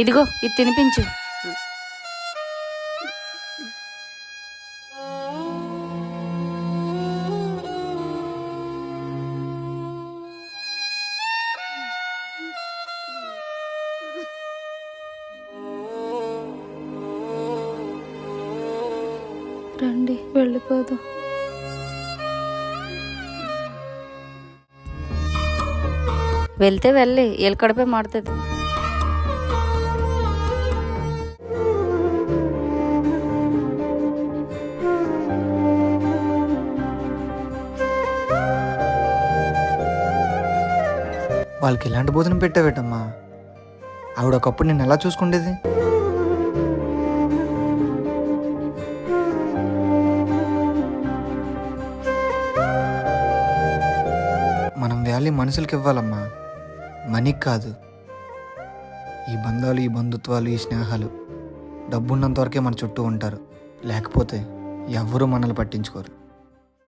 ఇదిగో ఇది తినిపించు. రండి వెళ్ళిపోదాం. వెళ్తే వెళ్ళి ఎల్ కడిపే మాడుతుంది. వాళ్ళకి ఎలాంటి భోజనం పెట్టావేటమ్మా? ఆవిడ ఒకప్పుడు నేను ఎలా చూసుకుండేది? మనం వ్యాలీ మనుషులకి ఇవ్వాలమ్మా. మనీకి కాదు. ఈ బంధాలు ఈ బంధుత్వాలు ఈ స్నేహాలు డబ్బున్నంత వరకే మన చుట్టూ ఉంటారు. లేకపోతే ఎవ్వరూ మనల్ని పట్టించుకోరు.